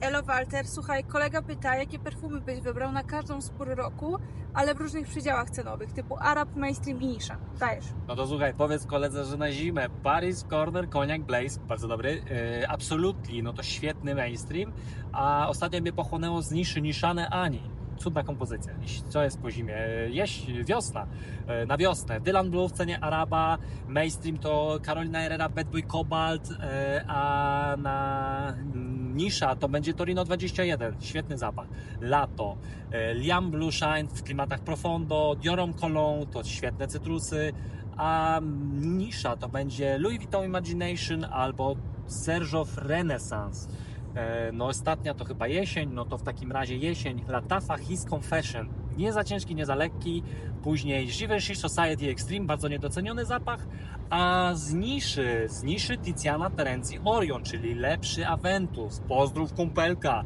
Elo Walter, słuchaj, kolega pyta, jakie perfumy byś wybrał na każdą z pór roku, ale w różnych przedziałach cenowych, typu Arab, Mainstream i Nisza. Dajesz. No to słuchaj, powiedz koledze, że na zimę Paris Corner Cognac Blaze, bardzo dobry, yy, absolutnie, no to świetny mainstream, a ostatnio mnie pochłonęło z niszy Niszane Ani. Cudna kompozycja. Co jest po zimie? Jeś, wiosna. Yy, Na wiosnę. Dylan Blue w cenie Araba, mainstream to Carolina Herrera, Bad Boy Cobalt, yy, a na nisza to będzie Torino 21. Świetny zapach. Lato. Yy, Liam Blue Shine w klimatach Profondo, Diorom Cologne to świetne cytrusy, a nisza to będzie Louis Vuitton Imagination albo Sergeov Renaissance. E, No ostatnia to chyba jesień, no to w takim razie jesień Latafa His Confession. Nie za ciężki, nie za lekki. Później Givenchy Society Extreme, bardzo niedoceniony zapach. A z niszy, z niszy Tiziana Terenzi Orion, czyli lepszy Aventus. Pozdrów kumpelka.